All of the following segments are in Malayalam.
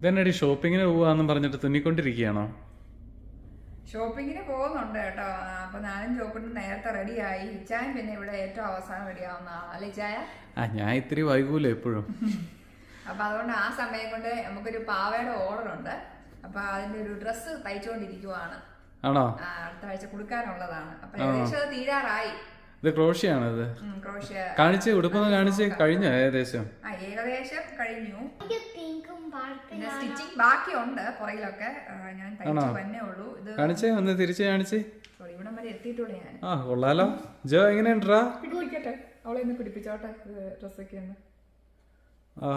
ഇതെന്നടി ഷോപ്പിങ്ങിന് പോവാന്നും പറഞ്ഞിട്ട് തുന്നിക്കൊണ്ടിരിക്കുകയാണോ? ഷോപ്പിങ്ങിന് പോകുന്നുണ്ട് കേട്ടോ. അപ്പൊ ഞാനും ചോപ്പിട്ട് നേരത്തെ റെഡിയായി. ഇച്ചായും പിന്നെ ഇവിടെ ഏറ്റവും അവസാനം റെഡി ആവുന്ന ആളല്ലേ ഇച്ചായ ആ ഞാൻ ഇത്തിരി വൈകൂല എപ്പോഴും. അപ്പൊ അതുകൊണ്ട് ആ സമയം കൊണ്ട് നമുക്കൊരു പാവയുടെ ഓർഡർ ഉണ്ട്. അപ്പൊ അതിന്റെ ഒരു ഡ്രസ്സ് തയ്ച്ചുകൊണ്ടിരിക്കുവാണ്. ആണോ? അടുത്ത ആഴ്ച കൊടുക്കാനുള്ളതാണ്. അപ്പൊ ഏകദേശം തീരാറായി. ഇത് ക്രോഷ്യാണ് ഇത് കാണിച്ച് ഉടുപ്പൊന്ന് കാണിച്ച് കഴിഞ്ഞു ഏകദേശം? ആ ഏകദേശം കഴിഞ്ഞു. സ്റ്റിച്ചിങ് ബാക്കിയുണ്ട് പുറകിലൊക്കെ. ഞാൻ തന്നെ ഉള്ളൂ. ഇത് കാണിച്ചേ ഒന്ന് തിരിച്ച് കാണിച്ച്. ഇവിടം വരെ എത്തിയിട്ടുള്ളൂ ഞാൻ. ആ കൊള്ളാലോ. ജോ എങ്ങനെയുണ്ടാ പിടിപ്പിക്കട്ടെ അവളെ ഒന്ന് പിടിപ്പിച്ചോട്ടെ ഡ്രസ്സൊക്കെ ഒന്ന്. ആ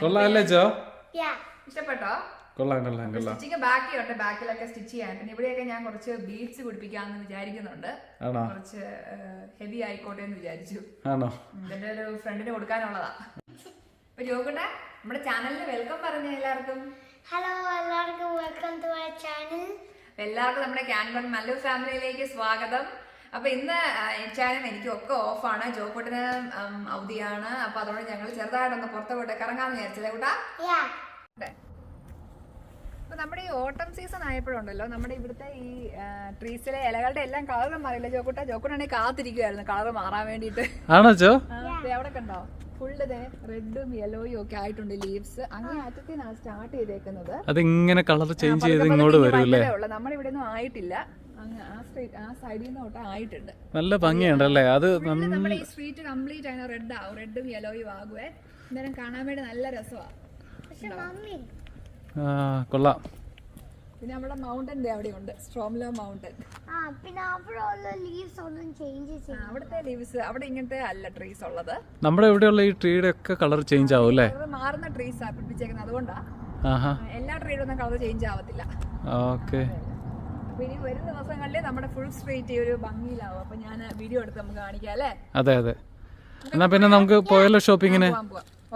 കൊള്ളാല്ലേ ജോ. ഇഷ്ടപ്പെട്ടോ? കൊള്ളാം കൊള്ളാം കൊള്ളാം. സ്റ്റിച്ചിങ് ബാക്കിയുണ്ട് ബാക്കിലൊക്കെ സ്റ്റിച്ച് ചെയ്യാൻ. പിന്നെ ഇവിടെയൊക്കെ ഞാൻ കുറച്ച് ബീഡ്സ് പിടിപ്പിക്കാമെന്ന് വിചാരിക്കുന്നുണ്ട്. ആണോ? കുറച്ച് ഹെവി ആയിക്കോട്ടെ എന്ന് വിചാരിച്ചു. ആണോ? ഇതെന്റെ ഒരു ഫ്രണ്ടിന് കൊടുക്കാനുള്ളതാ. അപ്പൊ ജോക്കട്ടെ നമ്മുടെ ചാനലിന് വെൽക്കം പറഞ്ഞ എല്ലാവർക്കും. ഹലോ എല്ലാവർക്കും വെൽക്കം ടു മൈ ചാനൽ എല്ലാവർക്കും നമ്മുടെ ക്യാൻവൺ മല്ലു ഫാമിലിയിലേക്ക് സ്വാഗതം. അപ്പൊ ഇന്ന് ചാനൽ എനിക്കൊക്കെ ഒക്കെ ഓഫാണ്. ജോക്കുട്ടിന് അവധിയാണ് അപ്പൊ അതുകൊണ്ട് ഞങ്ങൾ ചെറുതായിട്ടൊന്ന് പുറത്ത് പോയിട്ട് കറങ്ങാന്ന് വിചാരിച്ചത് കൂട്ടാ? നമ്മുടെ ഈ ഓട്ടം സീസൺ ആയപ്പോഴുണ്ടല്ലോ നമ്മുടെ ഇവിടുത്തെ ഈ ട്രീസിലെ ഇലകളുടെ എല്ലാം കളർ മാറിയില്ല? ജോക്കുട്ട ജോക്കുട്ടാണെങ്കിൽ കാത്തിരിക്കുവായിരുന്നു കളർ മാറാൻ വേണ്ടിട്ട് ആണോ ദേ അവിടെ കണ്ടോ? ഫുള്ള് റെഡും യെല്ലോയും ഒക്കെ ആയിട്ടുണ്ട് ലീവ്സ് അങ്ങനെ അറ്റത്തിനാണ് സ്റ്റാർട്ട് ചെയ്തേക്കുന്നത്. അതിങ്ങനെ കളർ ചേഞ്ച് ചെയ്ത് ഇങ്ങോട്ട് വരും അല്ലേ? ഉള്ളു. നമ്മുടെ ഇവിടെ ഒന്നും ആയിട്ടില്ല നല്ല ആ സ്ട്രീറ്റ് ആ സൈഡിൽ ആയിട്ടുണ്ട്. നല്ല ഭംഗിയുണ്ടല്ലേ? അത് ഫുള്ള് നമ്മുടെ ഈ സ്ട്രീറ്റ് കംപ്ലീറ്റ് ആണ് റെഡ് ആവും റെഡും യെല്ലോയും ആകുവേ. അന്നേരം കാണാൻ വേണ്ടി നല്ല രസമാണ് പക്ഷെ കൊള്ളാം. പിന്നെ നമ്മുടെ മൗണ്ടൻ അവിടെ ഉണ്ട് സ്ട്രോംലോ മൗണ്ടൻ ആ പിന്നെ അവിടെ ഉള്ള ലീവ്സ് ഒന്നും ചേഞ്ച് ചെയ്യും അവിടുത്തെ ലീവ്സ് അവിടെ ഇങ്ങനത്തെ അല്ല ട്രീസ് ഉള്ളത്. നമ്മുടെ ഇവിടെയുള്ള ഈ ട്രീയുടെ ഒക്കെ കളർ ചേഞ്ച് ആവും അല്ലേ? മാറുന്ന ട്രീസ് ആ പിടിപ്പിച്ചേക്കുന്നത്. അതുകൊണ്ടാ. ആഹാ. എല്ലാ ട്രീയുടെ ഒന്നും കളർ ചേഞ്ച് ആവത്തില്ല. ഓക്കെ. ഇനി വരും ദിവസങ്ങളിൽ നമ്മുടെ ഫുൾ സ്ട്രീറ്റ് ഒരു ഭംഗിയിലാവും. അപ്പൊ ഞാൻ വീഡിയോ എടുത്ത് നമുക്ക് കാണിക്കാം അല്ലേ? അതെ അതെ. എന്നാ പിന്നെ നമുക്ക് പോയല്ലോ ഷോപ്പിങ്ങിന്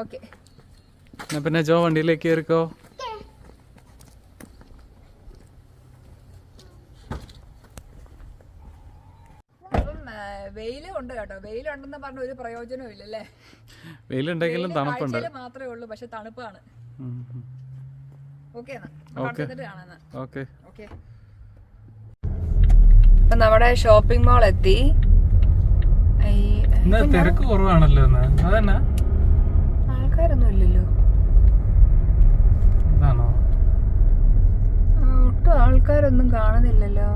ഓക്കെ എന്നാ പിന്നെ ജോ വണ്ടിയിലേക്ക് കയറിക്കോ? അപ്പം വെയിലും ഉണ്ട് കേട്ടോ. വെയിലുണ്ടെന്ന് പറഞ്ഞ ഒരു പ്രയോജനവും ഇല്ലല്ലേ വെയിലുണ്ടെങ്കിലും തണുപ്പുണ്ട്. മാത്രമേ ഉള്ളൂ പക്ഷെ തണുപ്പാണ്. Okay okay. ഓക്കെ. ഇപ്പൊ നമ്മുടെ ഷോപ്പിംഗ് മാൾ എത്തി തിരക്ക് കുറവാണല്ലോ അതന്നെ? ആൾക്കാരൊന്നും ഇല്ലല്ലോ. ഒട്ടും ആൾക്കാരൊന്നും കാണുന്നില്ലല്ലോ?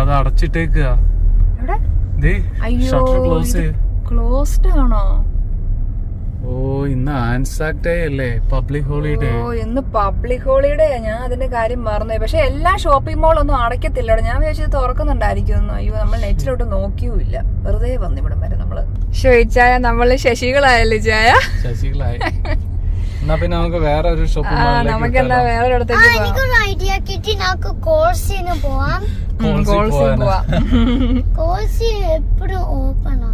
അത് അടച്ചിട്ടേക്കുക എവിടെ? അയ്യോ ക്ലോസ്ഡ് ആണോ? ഓ ഇന്ന് ആൻസാക് ഡേ അല്ലേ? പബ്ലിക് ഹോളിഡേ ഓ ഇന്ന് പബ്ലിക് ഹോളിഡേ ഞാൻ അതിന്റെ കാര്യം മറന്നു പക്ഷെ എല്ലാ ഷോപ്പിംഗ് മോൾ ഒന്നും അടയ്ക്കത്തില്ലടോ. ഞാൻ വിചാരിച്ചത് തുറക്കുന്നുണ്ടായിരിക്കും അയ്യോ നമ്മൾ നെറ്റിലോട്ട് നോക്കിയുമില്ല. വെറുതെ വന്നു ഇവിടം വരെ നമ്മൾ. ചോദിച്ചായ നമ്മൾ ശശികളായല്ലേ ചായ? ശശികളായി. എന്നാ പിന്നെ നമുക്ക് വേറെ ഒരു ഷോപ്പിംഗ് നമുക്കെന്നാ വേറൊരിടത്തേക്ക് പോവാം. എനിക്കൊരു ഐഡിയ കിട്ടി. നമുക്ക് കോഴ്സിന് പോവാം. ഗോൾസിൽ പോവാം. കോഴ്സ് എപ്പോഴും ഓപ്പണാ?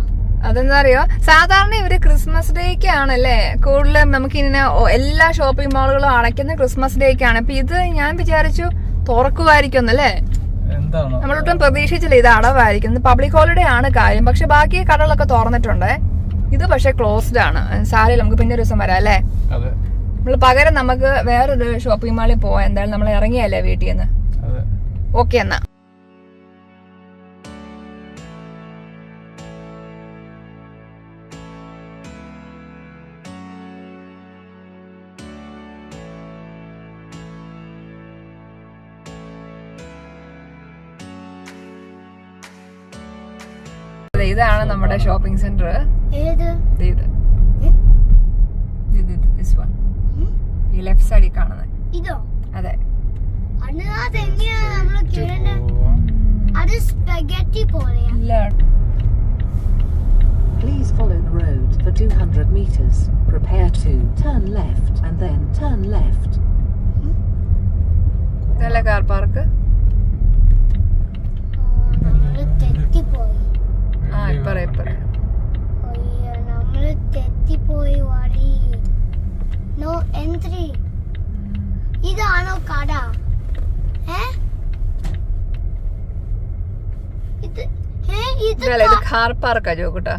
അതെന്താ അറിയോ സാധാരണ ഇവർ ക്രിസ്മസ് ഡേക്ക് ആണല്ലേ കൂടുതലും നമുക്ക് ഇങ്ങനെ എല്ലാ ഷോപ്പിംഗ് മാളുകളും അടയ്ക്കുന്ന ക്രിസ്മസ് ഡേക്ക് ആണ് അപ്പൊ ഇത് ഞാൻ വിചാരിച്ചു തുറക്കുമായിരിക്കും അല്ലേ? എന്താണോ? നമ്മളൊട്ടും പ്രതീക്ഷിച്ചില്ല ഇത് അടവായിരിക്കും. പബ്ലിക് ഹോളിഡേ ആണ് കാര്യം. പക്ഷെ ബാക്കി കടകളൊക്കെ തുറന്നിട്ടുണ്ട്. ഇത് പക്ഷെ ക്ലോസ്ഡ് ആണ്. സാരി നമുക്ക് പിന്നെ ഒരു ദിവസം വരാം അല്ലേ? നമ്മൾ പകരം നമുക്ക് വേറൊരു ഷോപ്പിംഗ് മാളിൽ പോവാം. എന്തായാലും നമ്മൾ ഇറങ്ങിയല്ലേ വീട്ടിൽ നിന്ന്? ഓക്കെ എന്നാ. ഇതാണ് നമ്മുടെ ഷോപ്പിംഗ് സെന്റർ ഏത്? ഇത്. ഇത് ദിസ് വൺ. ഈ ലെഫ്റ്റ് സൈഡിൽ കാണുന്നത് ഇതോ? അതെ. അത് സ്പെഗറ്റി പോലെയാ. Please follow the road for 200 meters. Prepare to turn left and then turn left. ഇതല്ലേ കാർ പാർക്ക് ആ ഇപ്പറ ഇപ്പറ അയ്യോ നമ്മൾ തെറ്റിപ്പോയി വഴി നോ എൻട്രി ഇതാണോ കട? ഏ? ഇത് ഇത് കാർ പാർക്കാ ജോക്കുട്ടാ.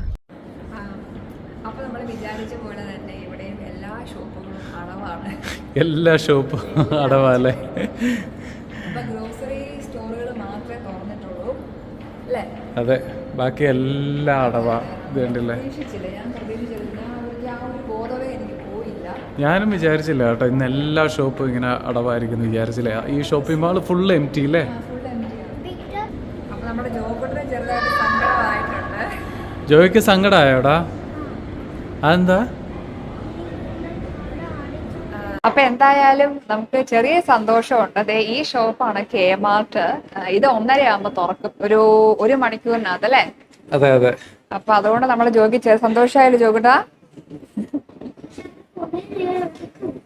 അപ്പൊ നമ്മൾ വിചാരിച്ച പോലെ തന്നെ ഇവിടെയും എല്ലാ ഷോപ്പുകളും അടവാണ്. എല്ലാ ഷോപ്പും അടവാല്ലേ? അപ്പൊ ഗ്രോസറി സ്റ്റോറുകൾ മാത്രമേ തുറന്നിട്ടുള്ളൂ അല്ലേ? അതെ ബാക്കി എല്ലാം അടവാ. ഇത് കണ്ടില്ലേ? പ്രതീക്ഷിച്ചില്ല. ഞാൻ പ്രതീക്ഷിച്ചില്ല. ഞാൻ ഒരു- ബോധമേ എനിക്ക് ഞാനും വിചാരിച്ചില്ല കേട്ടോ ഇന്ന് എല്ലാ ഷോപ്പും ഇങ്ങനെ അടവായിരിക്കും വിചാരിച്ചില്ല. ഈ shopping mall full M T അല്ലേ ഫുൾ എം പിക്ചർ നമ്മുടെ ജോബിന് ചെറുതായിട്ട് സങ്കടമായിട്ടുണ്ട്. ജോയ്ക്ക് സങ്കടമായോടാ അതെന്താ? അപ്പൊ എന്തായാലും നമുക്ക് ചെറിയ സന്തോഷമുണ്ട്. അതെ ഈ ഷോപ്പാണ് കെ മാർട്ട് ഇത് ഒന്നര ആകുമ്പോ തുറക്കും. ഒരു ഒരു മണിക്കൂറിനകത്ത് അല്ലേ? അതെ അതെ. അപ്പൊ അതുകൊണ്ട് നമ്മൾ ജോഗി സന്തോഷമായാലും ജോഗിട്ടാ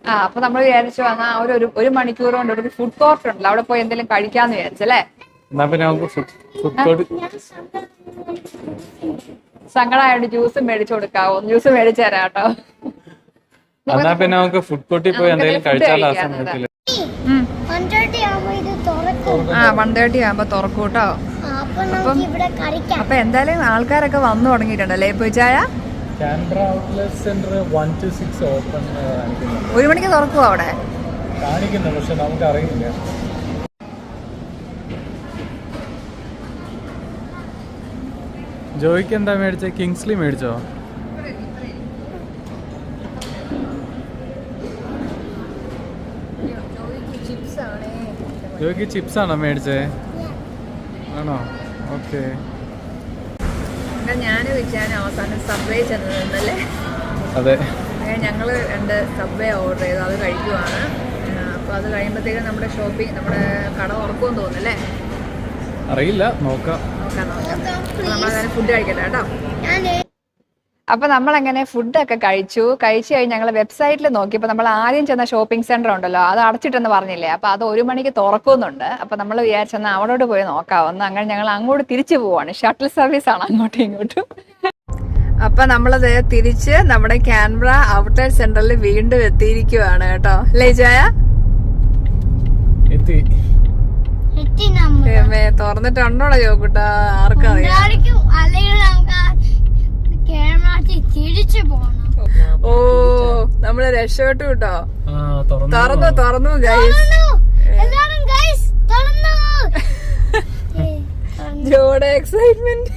ആ അപ്പൊ നമ്മൾ വിചാരിച്ചു വന്നാ ഒരു ഒരു ഒരു മണിക്കൂർ കൊണ്ട് ഒരു ഫുഡ് കോർട്ട് ഉണ്ടല്ലോ അവിടെ പോയി എന്തെങ്കിലും കഴിക്കാന്ന് വിചാരിച്ചല്ലേ എന്നാ പിന്നെ നമുക്ക് ഫുഡ് കോർട്ട് സങ്കടമായോണ്ട് ജ്യൂസ് മേടിച്ചു കൊടുക്കാവോ ജ്യൂസ് മേടിച്ചു തരാം കേട്ടോ. എന്നാ പിന്നെ നമുക്ക് ഫുഡ് കോർട്ടിൽ പോയി എന്തെങ്കിലും food കഴിച്ചാലോ ആ സമയത്തിൽ. ഇത് തുറക്കും. ആ വൺ തേർട്ടി ആകുമ്പോ തുറക്കും കേട്ടോ. അപ്പൊ എന്തായാലും ആൾക്കാരൊക്കെ വന്നു തുടങ്ങിയിട്ടുണ്ടല്ലേ പൂച്ചായ Canberra outlet centre one two six open കാണിക്കുന്നുണ്ട് ഒരു മണിക്ക് തുറക്കുമോ അവിടെ? കാണിക്കുന്നു പക്ഷെ നമുക്ക് അറിയില്ല ജോയിക്ക് എന്താ മേടിച്ച? കിങ്സ്ലി മേടിച്ചോ? ജോയിക്ക് ചിപ്സ് ആണോ. മേടിച്ചേ? ആണോ? ഓക്കെ ഞാൻ വെച്ചാൽ അവസാനം സബ്വേ ചെന്ന് നിന്നല്ലേ അതെ. ഞങ്ങൾ രണ്ട് സബ്വേ ഓർഡർ ചെയ്തു. അത് കഴിക്കുവാണ്. അപ്പോൾ അത് കഴിയുമ്പോഴത്തേക്കും നമ്മുടെ ഷോപ്പിംഗ് നമ്മുടെ കട ഉറക്കുമെന്ന് തോന്നുന്നല്ലേ? അറിയില്ല. നോക്കാം. നോക്കാം നോക്കാം. നമ്മളങ്ങനെ ഫുഡ് കഴിക്കട്ടെ കേട്ടോ. ഞാൻ അപ്പൊ നമ്മൾ അങ്ങനെ ഫുഡൊക്കെ കഴിച്ചു? കഴിച്ചു കഴിഞ്ഞ് ഞങ്ങൾ വെബ്സൈറ്റിൽ നോക്കിയപ്പോൾ നമ്മൾ ആദ്യം ചെന്ന ഷോപ്പിംഗ് സെന്റർ ഉണ്ടല്ലോ അത് അടച്ചിട്ടെന്ന് പറഞ്ഞില്ലേ? അപ്പൊ അത് ഒരു മണിക്ക് തുറക്കുന്നുണ്ട് അപ്പൊ നമ്മൾ വിചാരിച്ചെന്ന് അവിടോട്ട് പോയി നോക്കാവുന്ന അങ്ങനെ ഞങ്ങൾ അങ്ങോട്ട് തിരിച്ചു പോവാണ്. ഷട്ടിൽ സർവീസ് ആണ് അങ്ങോട്ടും ഇങ്ങോട്ടും. അപ്പൊ നമ്മളത് തിരിച്ച് നമ്മുടെ ക്യാൻബ്ര ഔട്ട്ലെറ്റ് സെന്ററിൽ വീണ്ടും എത്തിയിരിക്കുവാണ് കേട്ടോ. അല്ലേ ജയ? എത്തി. തുറന്നിട്ടുണ്ടോളോ ചോക്കൂട്ടാ? ആർക്കറിയാം. ഓ നമ്മൾ രക്ഷപ്പെട്ടു കേട്ടോ. തുറന്നു. തുറന്നു തുറന്നു ഗൈസ് ജോടെ എക്സൈറ്റ്മെന്റ്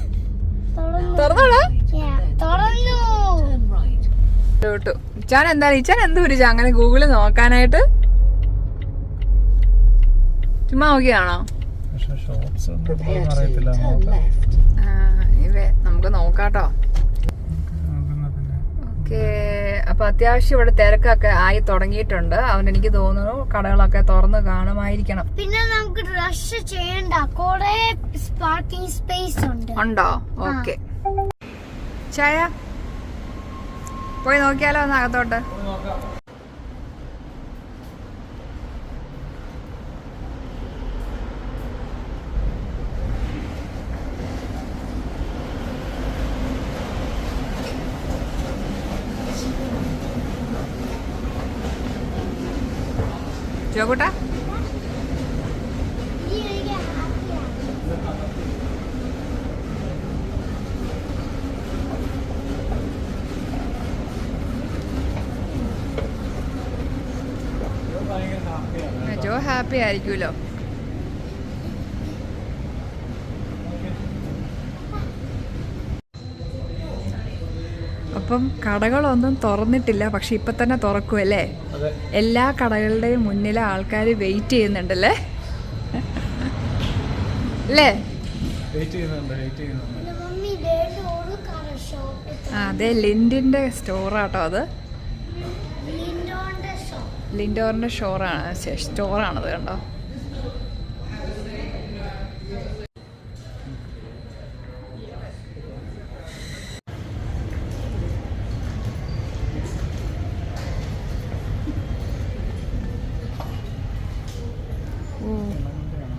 തുറന്നു. തുറന്നോടാ. Yeah, തുറന്നു. Turn കേട്ടു ഇച്ചാൻ എന്താ ഇച്ചാൻ എന്ത് പിടിച്ച അങ്ങനെ ഗൂഗിളിൽ നോക്കാനായിട്ട്? ചുമ്മാ നോക്കിയാണോ? പക്ഷെ ഷോപ്സ് അറിയത്തില്ല turn നോക്കാം left. ഇവേ നമുക്ക് നോക്കാട്ടോ നോക്കുന്ന പിന്നെ ഓക്കെ അപ്പൊ അത്യാവശ്യം ഇവിടെ തിരക്കൊക്കെ ആയി തുടങ്ങിയിട്ടുണ്ട്. അവൻ എനിക്ക് തോന്നുന്നു കടകളൊക്കെ തുറന്ന് കാണുമായിരിക്കണം. പിന്നെ നമുക്ക് റഷ് ചെയ്യണ്ട കൊറേ പാർക്കിംഗ് സ്പേസ് ഉണ്ട്. ഉണ്ടോ? ഓക്കെ. ചായ? പോയി നോക്കിയാലോ ഒന്ന് അകത്തോട്ട്? ഹാപ്പിയാണ് ജോ ഹാപ്പി ആയിരിക്കുമല്ലോ. അപ്പം കടകളൊന്നും തുറന്നിട്ടില്ല പക്ഷെ ഇപ്പൊ തന്നെ തുറക്കുമല്ലേ അതെ. എല്ലാ കടകളുടെയും മുന്നിൽ ആൾക്കാർ വെയിറ്റ് ചെയ്യുന്നുണ്ടല്ലേ? അല്ലേ? വെയിറ്റ് ചെയ്യുന്നുണ്ട് വെയിറ്റ് ചെയ്യുന്നുണ്ട്. മമ്മി വേണ്ട ഒരു കട ഷോപ്പ് അതെ ലിൻഡിന്റെ സ്റ്റോറാട്ടോ അത്. ലിൻഡോറിന്റെ സ്റ്റോറാണ് സ്റ്റോറാണത് കണ്ടോ?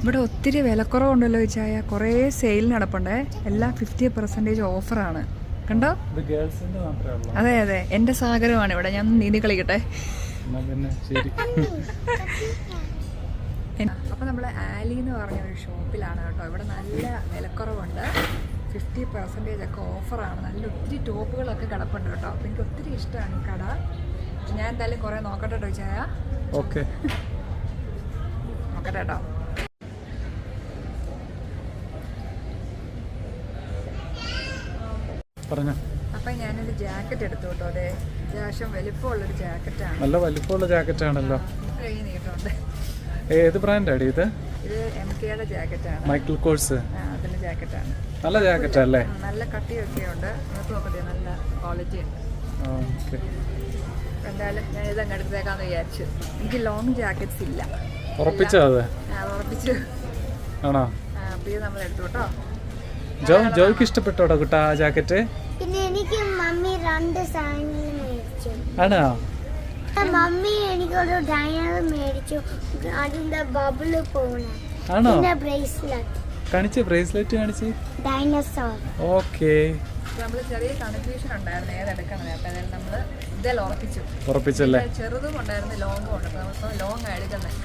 ഇവിടെ ഒത്തിരി വിലക്കുറവുണ്ടല്ലോ ചായ. കുറേ സെയിൽ നടപ്പുണ്ടേ. എല്ലാം ഫിഫ്റ്റി പെർസെന്റേജ് ഓഫറാണ് കണ്ടോ? അതെ അതെ. എന്റെ സാഗരമാണ് ഇവിടെ. ഞാൻ നീന്തി കളിക്കട്ടെ. എന്നാ പിന്നെ ശരി. അപ്പൊ നമ്മൾ ആലി എന്ന് പറഞ്ഞ ഒരു ഷോപ്പിലാണ് കേട്ടോ. ഇവിടെ നല്ല വിലക്കുറവുണ്ട്. ഫിഫ്റ്റി പെർസെന്റേജ് ഒക്കെ ഓഫറാണ് നല്ല ഒത്തിരി ടോപ്പുകളൊക്കെ കിടപ്പുണ്ട് കേട്ടോ. അപ്പോൾ എനിക്ക് ഒത്തിരി ഇഷ്ടമാണ് ഈ കട. ഞാൻ എന്തായാലും കുറേ നോക്കട്ടെ കേട്ടോ ചായ. ഓക്കെ. നോക്കട്ടെ കേട്ടോ. പറഞ്ഞോ. അപ്പം ഞാനൊരു ജാക്കറ്റ് എടുത്തു കേട്ടോ അതെ. അത്യാവശ്യം വലിപ്പമുള്ളൊരു ജാക്കറ്റാണ് നല്ല വലിപ്പമുള്ള ജാക്കറ്റ് ആണല്ലോ. കൈ നീട്ടുണ്ട് ഏത് ബ്രാൻഡാടി ഇത്? ഇത് എം കെയുടെ ജാക്കറ്റാണ് മൈക്കിൾ കോഴ്സ് ആ അതിന്റെ ജാക്കറ്റാണ് നല്ല ജാക്കറ്റ് അല്ലേ? നല്ല കട്ടിയൊക്കെ ഉണ്ട്. നോക്കട്ടെ നല്ല ക്വാളിറ്റി ഉണ്ട്. ഓക്കെ അപ്പൊ എന്തായാലും ഞാൻ ഇതങ്ങ് എടുത്തേക്കാന്ന് വിചാരിച്ചു. എനിക്ക് ലോങ് ജാക്കറ്റ്സ് ഇല്ല. ഉറപ്പിച്ചോ അത്? ഉറപ്പിച്ചു. ആണോ? അപ്പോൾ ഇത് നമ്മൾ എടുത്തു കേട്ടോ ജോ ജോയ്ക്ക് ഇഷ്ടപ്പെട്ടോടോ കുട്ടാ ആ ജാക്കറ്റ്? പിന്നെ എനിക്ക് മമ്മി രണ്ട് സാധനങ്ങൾ മേടിച്ചു. ആണോ? മമ്മി എനിക്കൊരു ഡൈനർ മേടിച്ചു. അതിന്റെ ബബിൾ പോണ. ആണോ? പിന്നെ ബ്രേസ്ലെറ്റ് കാണിച്ച് ബ്രേസ്ലെറ്റ് കാണിച്ച്? Dinosaur okay. നമ്മൾ ചെറിയ കൺഫ്യൂഷൻ ഉണ്ടായിരുന്നു ഏതെടുക്കണം അപ്പോൾ അതായത് നമ്മൾ ഇതെല്ലാം ഉറപ്പിച്ചു. ഉറപ്പിച്ചല്ലേ? ചെറുതും ഉണ്ടായിരുന്നു ലോങ്ങും ഉണ്ട്. അപ്പോൾ നമുക്ക് ലോങ് എടുക്കുന്നത്.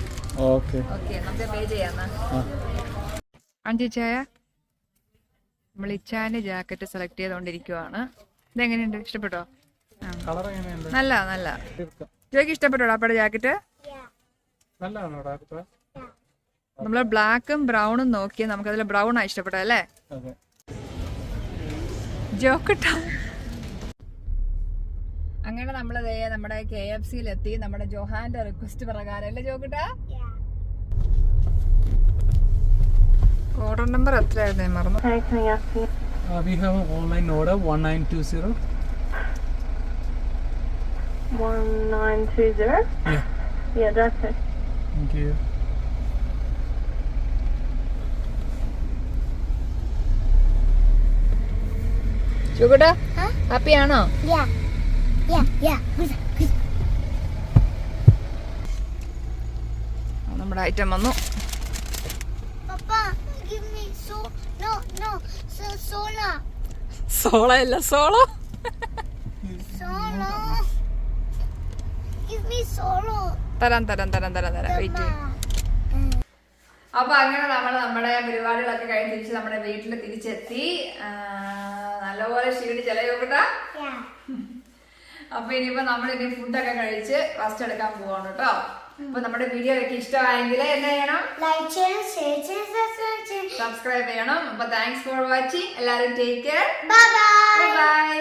ഓക്കെ. ഓക്കെ നമുക്ക് പേ ചെയ്യാന്നാ ആ. അഞ്ചു ചായ? നമ്മൾ ഇച്ചാന്റെ ജാക്കറ്റ് സെലക്ട് ചെയ്തുകൊണ്ടിരിക്കുവാണ് ഇതെങ്ങനെയുണ്ട്? ഇഷ്ടപ്പെട്ടോ? നല്ല നല്ല. ജോയ്ക്ക് ഇഷ്ടപ്പെട്ടോ അപ്പയുടെ ജാക്കറ്റ്? നമ്മൾ ബ്ലാക്കും ബ്രൗണും നോക്കി നമുക്കതിൽ ബ്രൗൺ ആ ഇഷ്ടപ്പെട്ടത് അല്ലേ ജോക്കട്ട അങ്ങനെ നമ്മൾ നമ്മുടെ കെ എഫ് സിയിൽ എത്തി നമ്മുടെ ജോഹാന്റെ റിക്വസ്റ്റ് പ്രകാരം അല്ലേ ജോക്കട്ട ഓർഡർ നമ്പർ എത്രയായിരുന്നു മറന്നു Uh, we have an online order 1920. 1920? Yeah. Yeah, that's it. Thank you. ജോക്കട്ട ഹാപ്പി ആണോ Yeah. Yeah, yeah. Good, good. നമ്മുടെ ഐറ്റം വന്നു Papa, give me so. No, no. So, sola. സോള അല്ല solo Solo. Give me solo. തരാം തരാം തരാം തരാം തരാം വെയിറ്റ്. അപ്പൊ അങ്ങനെ നമ്മൾ നമ്മുടെ പരിപാടികളൊക്കെ കഴിഞ്ഞ് തിരിച്ച് നമ്മുടെ വീട്ടിൽ തിരിച്ചെത്തി ആ, നല്ലപോലെ ക്ഷീണിച്ചല്ലേ ചോക്കട്ട Yeah. അപ്പൊ ഇനിയിപ്പോ നമ്മൾ ഇനി ഫുഡൊക്കെ കഴിച്ച് റെസ്റ്റ് എടുക്കാൻ പോവാണ് കേട്ടോ അപ്പൊ നമ്മുടെ വീഡിയോ ഒക്കെ ഇഷ്ടമായെങ്കിൽ എന്താ ചെയ്യണം? ലൈക്ക് ചെയ്യണം ഷെയർ ചെയ്യണം സബ്സ്ക്രൈബ് ചെയ്യണം. സബ്സ്ക്രൈബ് ചെയ്യണം. അപ്പൊ താങ്ക്സ് ഫോർ വാച്ചിങ് എല്ലാവരും ടേക്ക് കെയർ bye. ബൈ